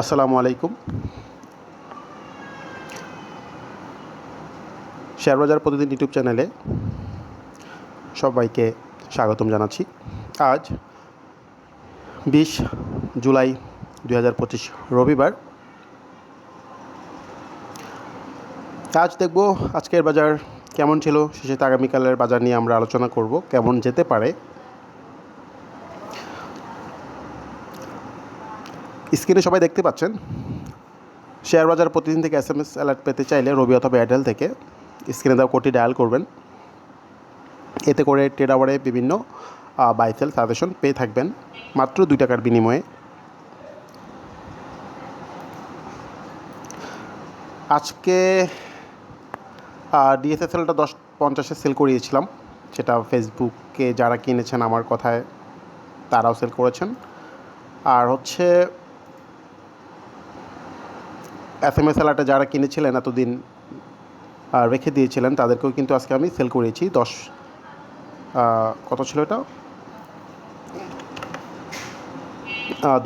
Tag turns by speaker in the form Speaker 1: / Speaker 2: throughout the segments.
Speaker 1: আসসালামু আলাইকুম। শেয়ারবাজার প্রতিদিন ইউটিউব চ্যানেলে সবাইকে স্বাগতম জানাচ্ছি। আজ বিশ জুলাই দুই হাজার পঁচিশ রবিবার। আজ দেখব আজকের বাজার কেমন ছিল, শেষে আগামীকালের বাজার নিয়ে আমরা আলোচনা করব, কেমন যেতে পারে। স্ক্রিনে সবাই দেখতে পাচ্ছেন। শেয়ার বাজার প্রতিদিন থেকে এস এম এস অ্যালার্ট পেতে চাইলে রবি অথবা এয়ারটেল থেকে স্ক্রিনে দেওয়া কোডটি ডায়াল করবেন। এতে করে ট্রেড আওয়ারে বিভিন্ন বাইসেল সাজেশন পেয়ে থাকবেন। মাত্র দুই টাকার বিনিময়ে। আজকে ডিএসএসএলটা দশ পঞ্চাশে সেল করিয়েছিলাম। সেটা ফেসবুকে যারা কিনেছেন আমার কথায় তারাও সেল করেছেন। আর হচ্ছে এস এম এস অ্যালার্টে যারা কিনেছিলেন এতদিন রেখে দিয়েছিলেন, তাদেরকেও কিন্তু আজকে আমি সেল করিয়েছি। দশ কত ছিল এটা?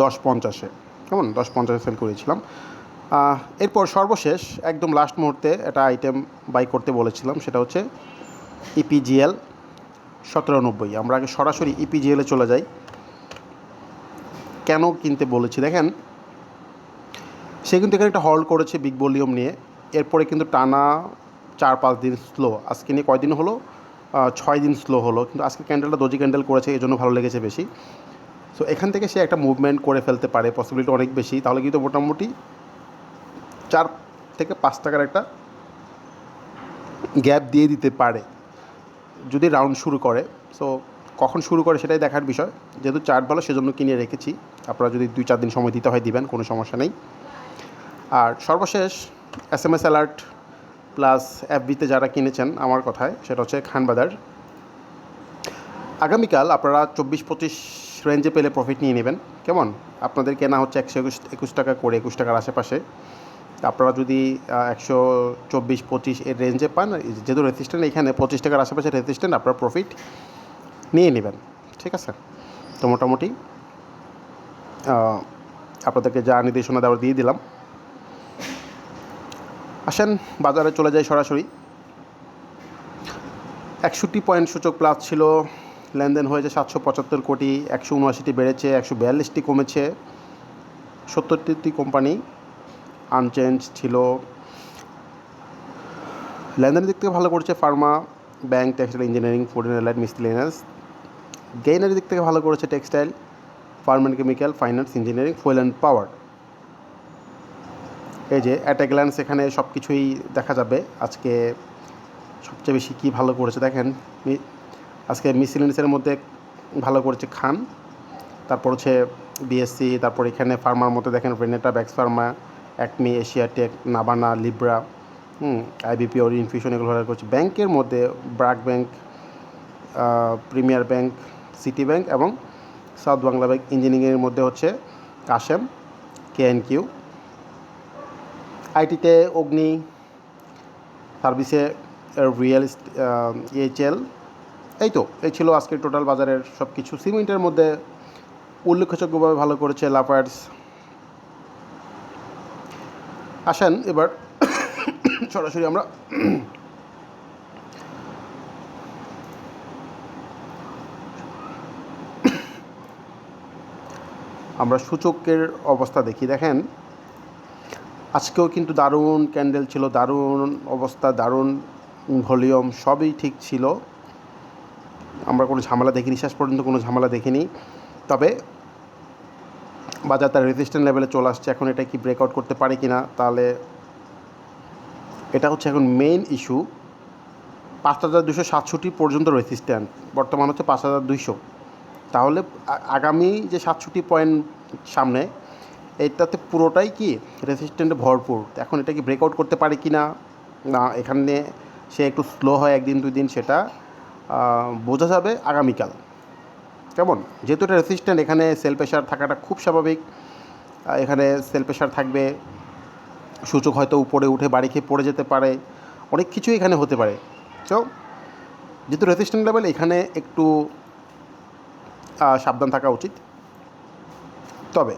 Speaker 1: দশ পঞ্চাশে। কেমন? দশ পঞ্চাশে সেল করেছিলাম এরপর সর্বশেষ, একদম লাস্ট মুহূর্তে একটা আইটেম বাই করতে বলেছিলাম, সেটা হচ্ছে E ইপিজিএল সতেরো নব্বই। আমরা আগে সরাসরি ইপিজিএলে চলে যাই। কেন কিনতে বলেছি? দেখেন সে কিন্তু এখানে একটা হল্ড করেছে বিগ ভলিউম নিয়ে। এরপরে কিন্তু টানা চার, পাঁচ দিন স্লো আজকে নিয়ে কয়দিন হলো? ছয় দিন স্লো হলো। কিন্তু আজকে ক্যান্ডেলটা দজি ক্যান্ডেল করেছে এই জন্য ভালো লেগেছে বেশি। সো এখান থেকে সে একটা মুভমেন্ট করে ফেলতে পারে পসিবিলিটি অনেক বেশি। তাহলে কিন্তু মোটামুটি চার থেকে পাঁচ টাকার একটা গ্যাপ দিয়ে দিতে পারে, যদি রাউন্ড শুরু করে। সো কখন শুরু করে সেটাই দেখার বিষয়। যেহেতু চার্ট ভালো সেজন্য কিনে রেখেছি। আপনারা যদি দুই, চার দিন সময় দিতে হয়, দিবেন, কোনো সমস্যা নেই। আর সর্বশেষ S M S alert plus এফবিতে যারা কিনেছেন আমার কথায়, সেটা হচ্ছে খানবাজার আগামীকাল আপনারা চব্বিশ পঁচিশ রেঞ্জে পেলে প্রফিট নিয়ে নেবেন। কেমন? আপনাদের কেনা হচ্ছে একশো একুশ একুশ টাকা করে, একুশ টাকার আশেপাশে। আপনারা যদি একশো চব্বিশ পঁচিশ এর রেঞ্জে পান যেহেতু রেজিস্ট্যান্ট এখানে পঁচিশ টাকার আশেপাশে রেজিস্ট্যান্ট আপনার প্রফিট নিয়ে নেবেন। ঠিক আছে? তো মোটামুটি আপনাদেরকে যা নির্দেশনা দেওয়ার দিয়ে দিলাম। আসেন, বাজারে চলে যাই সরাসরি। একষট্টি পয়েন্ট সূচক প্লাস ছিল, লেনদেন হয়েছে সাতশো পঁচাত্তর কোটি, একশো উনআশিটি বেড়েছে, একশো বিয়াল্লিশটি কমেছে। সত্তরটি কোম্পানি আনচেঞ্জ ছিল। লেনদেনের দিক থেকে ভালো করছে pharma bank textile engineering food and allied miscellaneous গেইনের দিক থেকে ভালো করেছে textile pharm and chemical finance engineering fuel and power এই যে অ্যাট এ গ্ল্যান্স এখানে সব কিছুই দেখা যাবে। আজকে সবচেয়ে বেশি কী ভালো করেছে দেখেন আজকে মিসিলেন্সের মধ্যে ভালো করেছে খান, তারপর হচ্ছে বিএসসি তারপর এখানে ফার্মার মধ্যে দেখেন ভেনেটা ব্যাক্স pharma ACME Asia tech Nabana Libra IBP ওর ইনফিউশন এগুলো ভালো করছে। ব্যাংকের মধ্যে BRAC bank premier bank city bank এবং সাউথ বাংলা ব্যাংক ইঞ্জিনিয়ারিংয়ের মধ্যে হচ্ছে কাশেম কে এন কিউ আইটিতে অগ্নি, সার্ভিসে রিয়েল ইএইচএল এই তো, এই ছিল আজকের টোটাল বাজারের সব কিছু সিমেন্টের মধ্যে উল্লেখযোগ্যভাবে ভালো করেছে লাফার্স আসেন এবার, সরাসরি আমরা আমরা সূচকের অবস্থা দেখি। দেখেন আজকেও কিন্তু দারুণ ক্যান্ডেল ছিল, দারুণ অবস্থা, দারুণ ভলিউম, সবই ঠিক ছিল। আমরা কোনো ঝামেলা দেখিনি, শেষ পর্যন্ত কোনো ঝামেলা দেখিনি। তবে বাজার তার রেজিস্ট্যান্ট লেভেলে চলে আসছে, এখন এটা কি ব্রেকআউট করতে পারে কি না তাহলে এটা হচ্ছে এখন মেইন ইস্যু পাঁচ হাজার দুশো সাতষট্টি পর্যন্ত রেজিস্ট্যান্ট বর্তমান হচ্ছে পাঁচ হাজার দুইশো। তাহলে আগামী যে সাতষট্টি পয়েন্ট সামনে এটাতে পুরোটাই কি রেসিস্ট্যান্টে ভরপুর। এখন এটা কি ব্রেকআউট করতে পারে কি না? না, এখানে সে একটু স্লো হয় একদিন দুই দিন সেটা বোঝা যাবে আগামীকাল। কেমন? যেহেতু এটা রেসিস্ট্যান্ট এখানে সেল প্রেশার থাকাটা খুব স্বাভাবিক। এখানে সেল প্রেশার থাকবে। সূচক হয়তো উপরে উঠে বাড়ি খেয়ে পড়ে যেতে পারে। অনেক কিছুই এখানে হতে পারে। তো যেহেতু রেসিস্ট্যান্ট লেভেল এখানে একটু সাবধান থাকা উচিত। তবে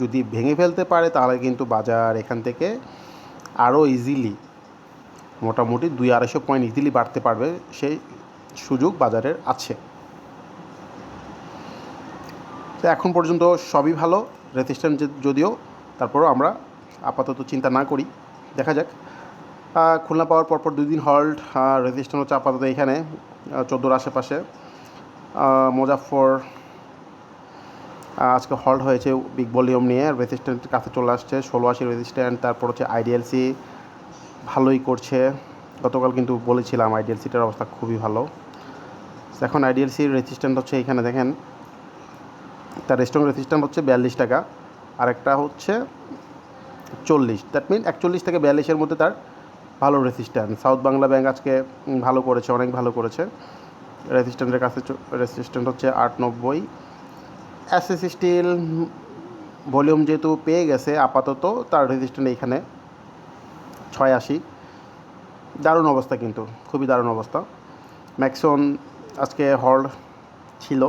Speaker 1: যদি ভেঙে ফেলতে পারে, তাহলে কিন্তু বাজার এখান থেকে আরও ইজিলি মোটামুটি দুই আড়াইশো পয়েন্ট ইজিলি বাড়তে পারবে, সেই সুযোগ বাজারের আছে। তো এখন পর্যন্ত সবই ভালো, রেজিস্ট্যান্ট যদিও, তারপরেও আমরা আপাতত চিন্তা না করি। দেখা যাক। খুলনা পাওয়ার পরপর দুই দিন হল্ট রেজিস্ট্যান্ট হচ্ছে আপাতত এখানে চোদ্দোর আশেপাশে। মুজাফর আজকে হল্ট হয়েছে বিগ ভলিউম নিয়ে রেজিস্ট্যান্টের কাছে চলে আসছে, ষোলো আশি রেজিস্ট্যান্ট তারপর হচ্ছে আইডিএলসি ভালোই করছে। গতকাল কিন্তু বলেছিলাম আইডিএলসিটার অবস্থা খুবই ভালো। এখন আইডিএলসির রেজিস্ট্যান্ট হচ্ছে এখানে দেখেন। তার স্ট্রং রেজিস্ট্যান্ট হচ্ছে বিয়াল্লিশ টাকা আর একটা হচ্ছে চল্লিশ। দ্যাট মিন একচল্লিশ থেকে বিয়াল্লিশের মধ্যে তার ভালো রেজিস্ট্যান্ট সাউথ বাংলা ব্যাংক আজকে ভালো করেছে, অনেক ভালো করেছে। রেজিস্ট্যান্টের কাছে রেজিস্ট্যান্ট হচ্ছে আট নব্বই। এসএস স্টিল ভলিউম যেহেতু পেয়ে গেছে, আপাতত তার রেজিস্ট্যান্ট এইখানে ছয় আশি। দারুণ অবস্থা কিন্তু, খুবই দারুণ অবস্থা। ম্যাক্সন আজকে হল ছিল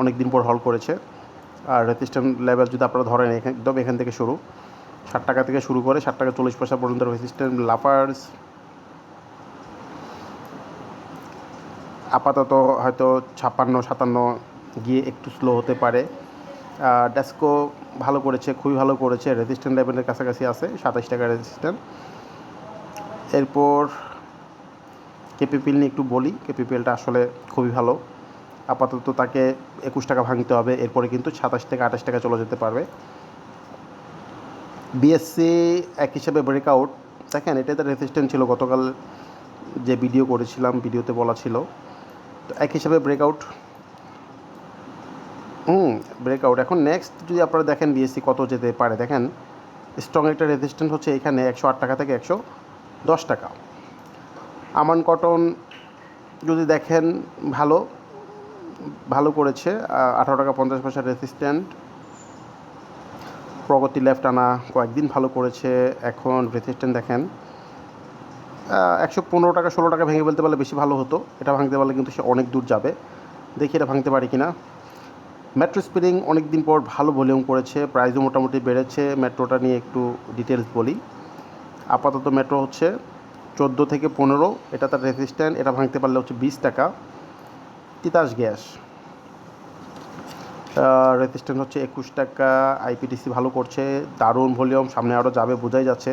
Speaker 1: অনেক দিন পর হল করেছে। আর রেজিস্ট্যান্ট লেভেল যদি আপনারা ধরেন একদম এখান থেকে শুরু, ষাট টাকা থেকে শুরু করে ষাট টাকা চল্লিশ পয়সা পর্যন্ত রেজিস্ট্যান্ট লাফার্স। আপাতত হয়তো ছাপ্পান্ন, সাতান্ন গিয়ে একটু স্লো হতে পারে। ডেস্কো ভালো করেছে, খুবই ভালো করেছে রেজিস্ট্যান্ট লেভেলের কাছাকাছি আছে, সাতাশ টাকা রেজিস্ট্যান্ট এরপর কেপিপিএল নিয়ে একটু বলি কেপিপিএলটা আসলে খুবই ভালো। আপাতত তাকে একুশ টাকা ভাঙতে হবে, এরপরে কিন্তু সাতাশ থেকে আঠাশ টাকা চলে যেতে পারবে। বিএসসি এক হিসাবে ব্রেকআউট দেখেন এটাতে রেজিস্ট্যান্ট ছিল, গতকাল যে ভিডিও করেছিলাম ভিডিওতে বলা ছিল। তো এক হিসাবে ব্রেকআউট হুম ব্রেকআউট এখন নেক্সট যদি আপনারা দেখেন বিএসসি কত যেতে পারে, দেখেন স্ট্রং একটা রেজিস্ট্যান্ট হচ্ছে এখানে একশো আট টাকা থেকে একশো দশ টাকা। আমান কটন যদি দেখেন ভালো ভালো করেছে আঠারো টাকা পঞ্চাশ পয়সা রেসিস্ট্যান্ট প্রগতি লেফট আনা কয়েকদিন ভালো করেছে, এখন রেসিস্ট্যান্ট দেখেন একশো পনেরো টাকা, ষোলো টাকা ভেঙে ফেলতে পারলে বেশি ভালো হতো। এটা ভাঙতে পারলে কিন্তু সে অনেক দূর যাবে। দেখি এটা ভাঙতে পারি কি না মেট্রো স্পিরিং অনেক দিন পর ভালো ভলিউম করেছে প্রাইসও মোটামুটি বেড়েছে। মেট্রোটা নিয়ে একটু ডিটেলস বলি। আপাতত মেট্রো হচ্ছে চোদ্দ থেকে পনেরো, এটা তার রেসিস্ট্যান্ট এটা ভাঙতে পারলে হচ্ছে বিশ টাকা। তিতাস গ্যাস। রেজিস্ট্যান্ট হচ্ছে একুশ টাকা আইপিটিসি ভালো করছে, দারুণ ভলিউম, সামনে আরও যাবে, বোঝাই যাচ্ছে।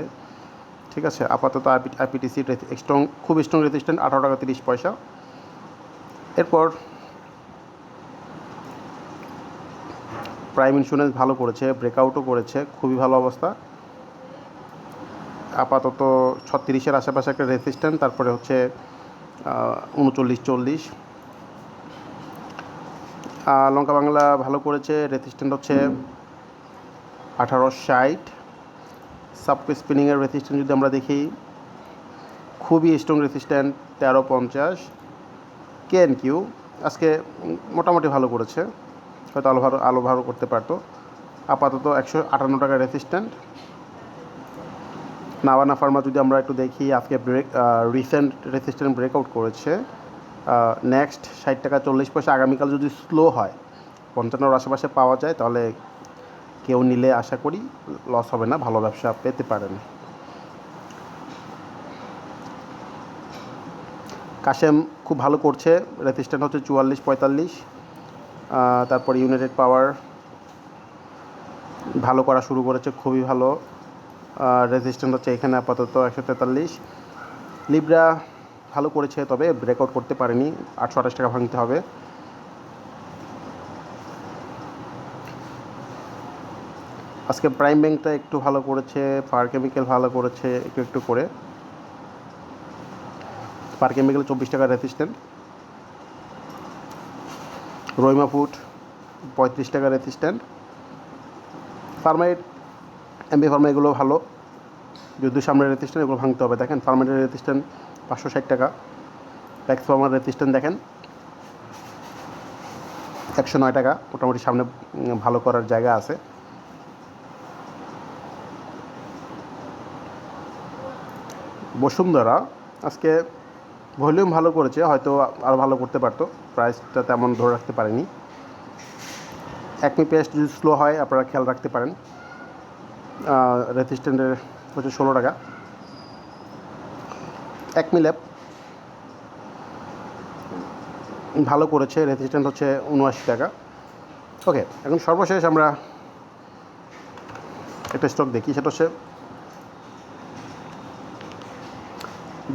Speaker 1: ঠিক আছে, আপাতত আইপিটিসি স্ট্রং খুব স্ট্রং রেজিস্ট্যান্ট আঠারো টাকা তিরিশ পয়সা। এরপর প্রাইম ইন্স্যুরেন্স ভালো করেছে, ব্রেকআউটও করেছে, খুবই ভালো অবস্থা। আপাতত ছত্রিশের আশেপাশে একটা রেজিস্ট্যান্ট তারপরে হচ্ছে উনচল্লিশ, চল্লিশ। লঙ্কা বাংলা ভালো করেছে রেজিস্ট্যান্ট হচ্ছে আঠারো, ষাট। সাব স্পিনিংয়ের রেজিস্ট্যান্ট যদি আমরা দেখি, খুবই স্ট্রং রেজিস্ট্যান্ট তেরো, পঞ্চাশ। কেন কিউ আজকে মোটামুটি ভালো করেছে। হয়তো আলো ভালো আলো ভালো করতে পারতো। আপাতত একশো আটান্ন টাকা রেসিস্ট্যান্ট নাওয়ানা ফার্মা যদি আমরা একটু দেখি, আজকে ব্রেক রিসেন্ট রেসিস্ট্যান্ট ব্রেকআউট করেছে নেক্সট ষাট টাকা চল্লিশ পয়সা আগামীকাল যদি স্লো হয় পঞ্চান্নর আশেপাশে পাওয়া যায়, তাহলে কেউ নিলে আশা করি লস হবে না, ভালো ব্যবসা পেতে পারেন। কাশেম খুব ভালো করছে রেসিস্ট্যান্ট হচ্ছে চুয়াল্লিশ পঁয়তাল্লিশ। তারপর ইউনাইটেড পাওয়ার ভালো করা শুরু করেছে, খুবই ভালো। রেজিস্ট্যান্ট হচ্ছে এখানে আপাতত একশো তেতাল্লিশ। লিব্রা ভালো করেছে, তবে ব্রেকআউট করতে পারেনি। আটশো আঠাশ টাকা ভাঙতে হবে। আজকে প্রাইম ব্যাংকটা একটু ভালো করেছে ফার কেমিক্যাল ভালো করেছে, একটু একটু করে। ফার কেমিক্যাল চব্বিশ টাকা রেজিস্ট্যান্ট রইমা ফুড, পঁয়ত্রিশ টাকা রেজিস্ট্যান্ট ফার্মাইট এমবি ফার্মা এগুলো ভালো। যদি সামনের রেজিস্ট্যান্ট এগুলো ভাঙতে হবে। দেখেন ফার্মাইটের রেজিস্ট্যান্ট পাঁচশো ষাট টাকা। ট্যাক্স ফার্মার রেজিস্ট্যান্ট দেখেন, একশো নয় টাকা। মোটামুটি সামনে ভালো করার জায়গা আছে। বসুন্ধরা, আজকে ভলিউম ভালো করেছে, হয়তো আরও ভালো করতে পারতো। প্রাইসটা তেমন ধরে রাখতে পারেনি। একমি পেস্ট যদি স্লো হয়, আপনারা খেয়াল রাখতে পারেন। রেসিস্ট্যান্টের হচ্ছে ষোলো টাকা। একমি ল্যাব ভালো করেছে রেসিস্ট্যান্ট হচ্ছে উনআশি টাকা। ওকে, এখন সর্বশেষ আমরা একটা স্টক দেখি, সেটা হচ্ছে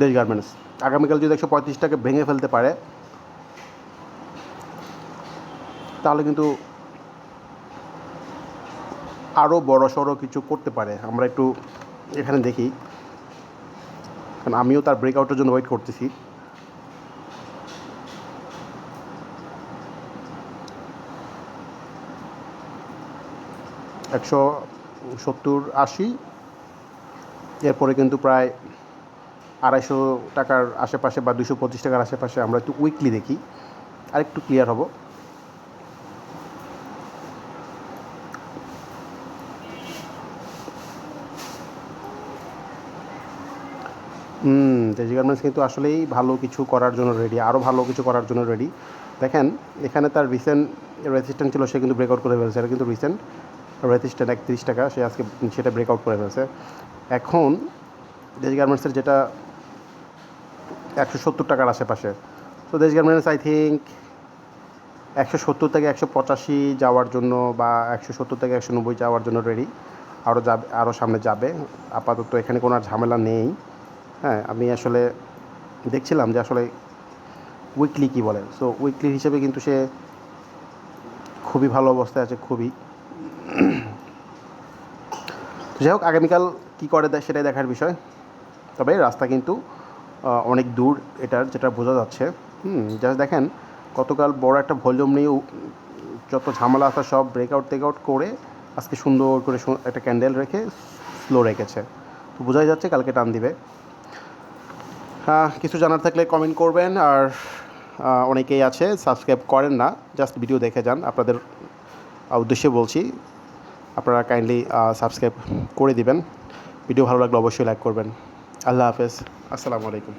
Speaker 1: দেশ গার্মেন্টস। আগামীকাল যদি একশো পঁয়ত্রিশ টাকা ভেঙে ফেলতে পারে তাহলে কিন্তু আরও বড় সড়ো কিছু করতে পারে। আমরা একটু এখানে দেখি। কারণ আমিও তার ব্রেকআউটের জন্য ওয়েট করতেছি। একশো সত্তর আশি। এরপরে কিন্তু প্রায় আড়াইশো টাকার আশেপাশে বা দুশো পঁচিশ টাকার আশেপাশে আমরা একটু উইকলি দেখি। আর একটু ক্লিয়ার হব। হুম দেশি গার্মেন্টস কিন্তু আসলেই ভালো কিছু করার জন্য রেডি আরও ভালো কিছু করার জন্য রেডি দেখেন, এখানে তার রিসেন্ট রেজিস্ট্যান্ট ছিল, সে কিন্তু ব্রেকআউট করে ফেলছে। এটা কিন্তু রিসেন্ট রেজিস্ট্যান্ট একত্রিশ টাকা, সে আজকে সেটা ব্রেকআউট করে ফেলছে। এখন, দেশ গার্মেন্টসের যেটা একশো সত্তর টাকার আশেপাশে, তো দেশ গার্মেন্টস আই থিঙ্ক একশো সত্তর থেকে একশো পঁচাশি যাওয়ার জন্য বা একশো সত্তর থেকে একশো নব্বই যাওয়ার জন্য রেডি আরও যাবে আরও সামনে যাবে। আপাতত এখানে কোনো আর ঝামেলা নেই। হ্যাঁ আমি আসলে দেখছিলাম যে আসলে উইকলি কী বলে? সো উইকলি হিসেবে কিন্তু সে খুবই ভালো অবস্থায় আছে, খুবই। যাই হোক, আগামীকাল কী করে দেয় সেটাই দেখার বিষয়। তবে রাস্তা কিন্তু অনেক দূর এটার, যেটা বোঝা যাচ্ছে। হুম জাস্ট দেখেন, গতকাল বড় একটা ভলিউম নিয়ে যত ঝামেলা আসা সব ব্রেকআউট টেকআউট করে আজকে সুন্দর করে একটা ক্যান্ডেল রেখে স্লো রেখেছে। তো বোঝাই যাচ্ছে কালকে টান দিবে। কিছু জানার থাকলে কমেন্ট করবেন আর অনেকেই আছে সাবস্ক্রাইব করেন না জাস্ট ভিডিও দেখে যান। আপনাদের উদ্দেশ্যে বলছি, আপনারা কাইন্ডলি সাবস্ক্রাইব করে দিবেন। ভিডিও ভালো লাগলে অবশ্যই লাইক করবেন। আল্লাহ হাফেজ। আসসালামু আলাইকুম।